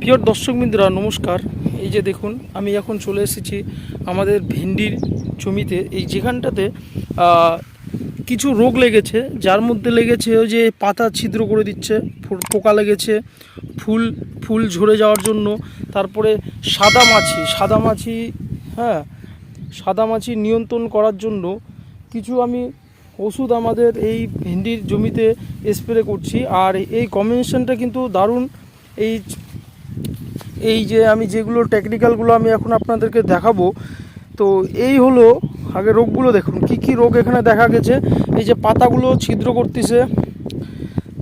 প্রিয় দর্শকবৃন্দরা, নমস্কার। এই যে দেখুন, আমি এখন চলে এসেছি আমাদের ভেন্ডির জমিতে। এই যেখানটাতে কিছু রোগ লেগেছে, যার মধ্যে লেগেছে ওই যে পাতা ছিদ্র করে দিচ্ছে পোকা লেগেছে, ফুল ফুল ঝরে যাওয়ার জন্য। তারপরে সাদা মাছি সাদা মাছি হ্যাঁ সাদা মাছি নিয়ন্ত্রণ করার জন্য কিছু আমি ওষুধ আমাদের এই ভেন্ডির জমিতে স্প্রে করছি। আর এই কম্বিনেশনটা কিন্তু দারুণ। এই এই যে আমি যেগুলো টেকনিক্যালগুলো আমি এখন আপনাদেরকে দেখাবো, তো এই হলো আগে রোগগুলো দেখুন, কি কি রোগ এখানে দেখা গেছে, এই যে পাতাগুলো ছিদ্র করতেছে,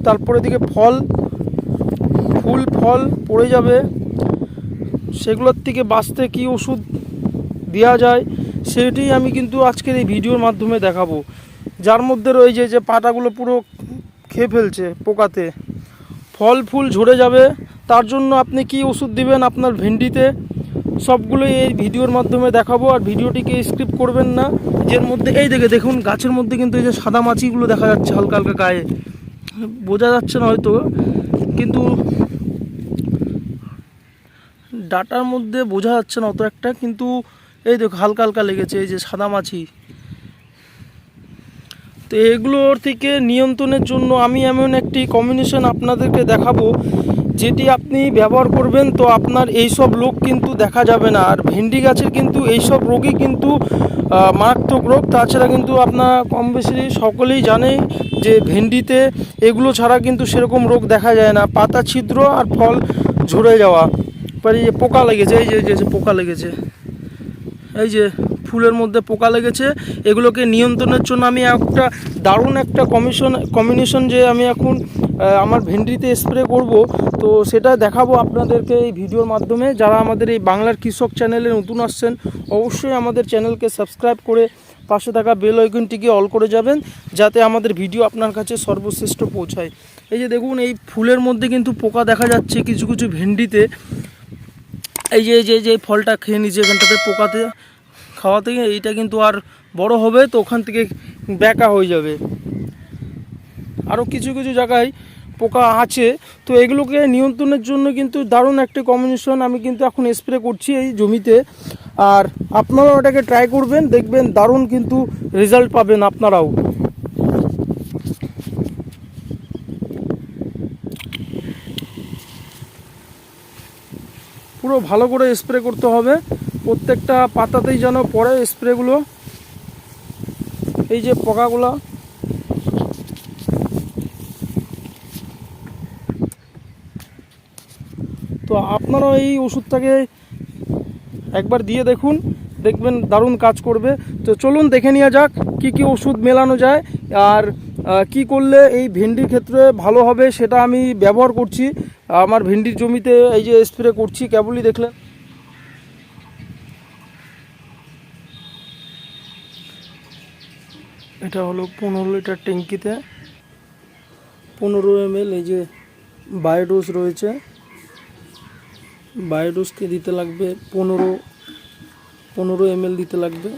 তারপরে দিকে ফল, ফুল, ফল পড়ে যাবে, সেগুলোর থেকে বাঁচতে কি ওষুধ দেওয়া যায় সেটি আমি কিন্তু আজকের এই ভিডিওর মাধ্যমে দেখাবো। যার মধ্যে রয়েছে যে পাতাগুলো পুরো খেয়ে ফেলছে পোকাতে। ফল ফুল ঝরে যাবে, তার জন্য আপনি কি ওষুধ দিবেন আপনার ভেন্ডিতে? সবগুলোই এই ভিডিওর মাধ্যমে দেখাবো, আর ভিডিওটিকে স্ক্রিপ করবেন না। যের মধ্যে, এই দেখে দেখুন, গাছের মধ্যে কিন্তু এই যে সাদা মাছিগুলো দেখা যাচ্ছে হালকা হালকা গায়ে। বোঝা যাচ্ছে না হয়তো, কিন্তু ডাটার মধ্যে বোঝা যাচ্ছে না অত একটা, কিন্তু এই দেখো হালকা হালকা লেগেছে, এই যে সাদা মাছি। তো এগুলোর থেকে নিয়ন্ত্রণের জন্য আমি এমন একটি কম্বিনেশন আপনাদেরকে দেখাবো, যেটি আপনি ব্যবহার করবেন তো আপনার এই সব রোগ কিন্তু দেখা যাবে না। আর ভেন্ডি গাছের কিন্তু এই সব রোগই কিন্তু মারাত্মক রোগ। তাছাড়া কিন্তু আপনার কম বেশি সকলেই জানে যে ভেন্ডিতে এগুলো ছাড়া কিন্তু সেরকম রোগ দেখা যায় না। পাতা ছিদ্র আর ফল ঝরে যাওয়া। পরে পোকা লেগেছে এই যে- পোকা লেগেছে। এই যে ফুলের মধ্যে পোকা লেগেছে, এগুলোকে নিয়ন্ত্রণের জন্য আমি একটা দারুণ একটা কমিশন কম্বিনেশন যে আমি এখন আমার ভেন্ডিতে স্প্রে করব। তো সেটা দেখাবো আপনাদেরকে এই ভিডিওর মাধ্যমে। যারা আমাদের এই বাংলার কৃষক চ্যানেলে নতুন আসছেন, অবশ্যই আমাদের চ্যানেলকে সাবস্ক্রাইব করে পাশে থাকা বেল আইকনটিকে অল করে যাবেন, যাতে আমাদের ভিডিও আপনার কাছে সর্বশ্রেষ্ঠ পৌঁছায়। এই যে দেখুন, এই ফুলের মধ্যে কিন্তু পোকা দেখা যাচ্ছে কিছু কিছু ভেন্ডিতে। এই যে যে যে ফলটা খেয়ে নিচ্ছে এখানটাতে পোকাতে। খাওয়া থেকে এইটা কিন্তু আর বড় হবে, তো ওখান থেকে ব্যাকা হয়ে যাবে। আরও কিছু কিছু জায়গায় পোকা আছে, তো এগুলোকে নিয়ন্ত্রণের জন্য কিন্তু দারুণ একটি কম্বিনেশন আমি কিন্তু এখন স্প্রে করছি এই জমিতে। আর আপনারাও ওটাকে ট্রাই করবেন, দেখবেন দারুণ কিন্তু রেজাল্ট পাবেন আপনারাও। পুরো ভালো করে স্প্রে করতে হবে। প্রত্যেকটা পাতাতেই যেন পড়ে স্প্রেগুলো। এই যে পোকাগুলো। তো আপনারাও এই ওষুধটাকে একবার দিয়ে দেখুন, দেখবেন দারুণ কাজ করবে। তো চলুন দেখে নেওয়া যাক কি কি ওষুধ মেলানো যায় আর কি করলে এই ভেন্ডির ক্ষেত্রে ভালো হবে সেটা আমি ব্যবহার করছি। আমার ভেন্ডির জমিতে এই যে স্প্রে করছি, কেবলই দেখলেন। এটা হলো পনেরো লিটার ট্যাঙ্কিতে। পনেরো এম এই যে বায়োডোজ রয়েছে। বায়োডোজকে দিতে লাগবে পনেরো পনেরো এম দিতে লাগবে।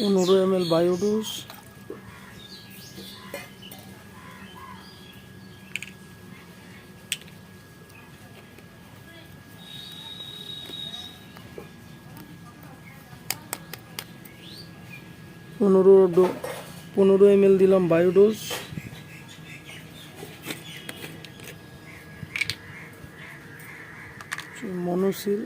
পনেরো এম এল বায়োডোজ। পনেরো ডো পনেরো এম এল দিলাম বায়োডোজ। মনোসিল।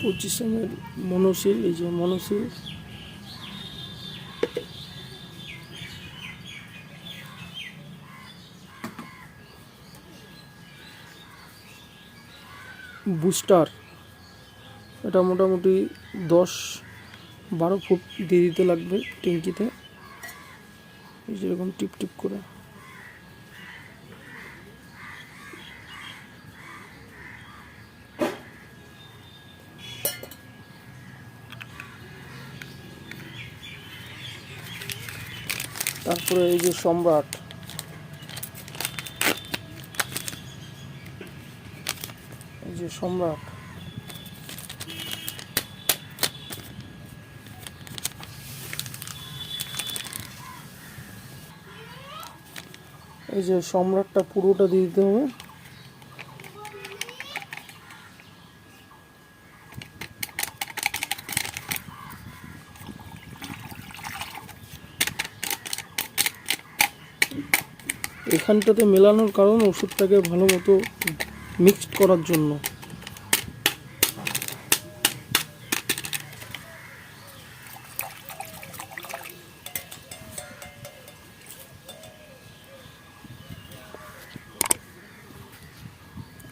পঁচিশ এম এল এই যে মনোসিল বুস্টার, এটা মোটামুটি দশ বারো ফুট দিয়ে দিতে লাগবে ট্যাঙ্কিতে। যেরকম টিপ টিপ করে। তারপরে এই যে সম্রাট। এই যে সম্রাট। এই যে সম্রাটটা পুরোটা দিয়ে দিতে হবে। এখানটাতে মেলানোর কারণ ওষুধটাকে ভালো মতো মিক্সড করার জন্য।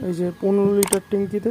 এই যে পনেরো লিটার ট্যাঙ্কিতে